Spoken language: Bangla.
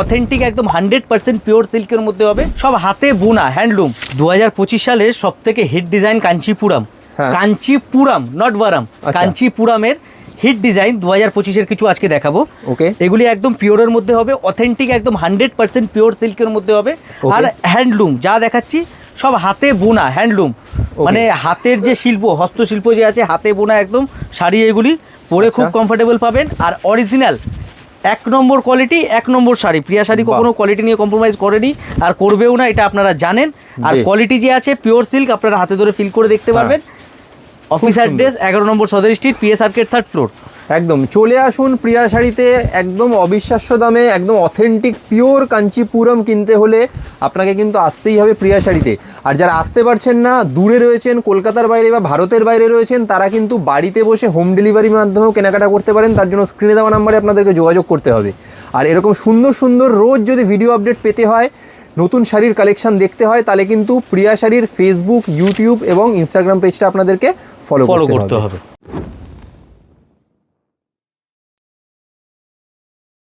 অথেন্টিক একদম হান্ড্রেড পার্সেন্ট পিওর সিল্কের মধ্যে হবে। সব হাতে বোনা হ্যান্ডলুম। দু হাজার পঁচিশ সালের সব থেকে হিট ডিজাইন কাঞ্চিপুরাম। হ্যাঁ। কাঞ্চিপুরাম নট বারাম আচ্ছা। কাঞ্চিপুরামের হিট ডিজাইন দু হাজার পঁচিশের কিছু আজকে দেখাবো। ওকে। এগুলি একদম পিওরের মধ্যে হবে অথেন্টিক একদম হান্ড্রেড পার্সেন্ট পিওর সিল্কের মধ্যে হবে। আর হ্যান্ডলুম যা দেখাচ্ছি সব হাতে বোনা হ্যান্ডলুম। মানে হাতের যে শিল্প হস্তশিল্প যে আছে হাতে বোনা একদম শাড়ি এগুলি পরে খুব আচ্ছা। কমফোর্টেবল পাবেন। আর অরিজিনাল এক নম্বর কোয়ালিটি এক নম্বর শাড়ি প্রিয়া শাড়ি। কখনো কোয়ালিটি নিয়ে কম্প্রোমাইজ করেনি আর করবেও না এটা আপনারা জানেন আর কোয়ালিটি যে আছে পিওর সিল্ক আপনারা হাতে ধরে ফিল করে দেখতে হ্যাঁ। পারবেন অফিস। অ্যাড্রেস এগারো নম্বর Sadar street PS arcade third floor একদম। চলে আসুন প্রিয়া শাড়িতে একদম অবিশ্বাস্য দামে একদম অথেন্টিক পিওর কাঞ্চিপুরম কিনতে হলে আপনাকে কিন্তু আসতেই হবে প্রিয়া শাড়িতে। আর যারা আসতে পারছেন না দূরে রয়েছেন কলকাতার বাইরে বা ভারতের বাইরে রয়েছেন তারা কিন্তু বাড়িতে বসে হোম ডেলিভারির মাধ্যমেও কেনাকাটা করতে পারেন। তার জন্য স্ক্রিনে দেওয়া নাম্বারে আপনাদেরকে যোগাযোগ করতে হবে। আর এরকম সুন্দর সুন্দর রোজ যদি ভিডিও আপডেট পেতে হয় নতুন শাড়ির কালেকশন দেখতে হয় তাহলে কিন্তু প্রিয়া শাড়ির ফেসবুক ইউটিউব এবং ইনস্টাগ্রাম পেজটা আপনাদেরকে ফলো করতে হবে।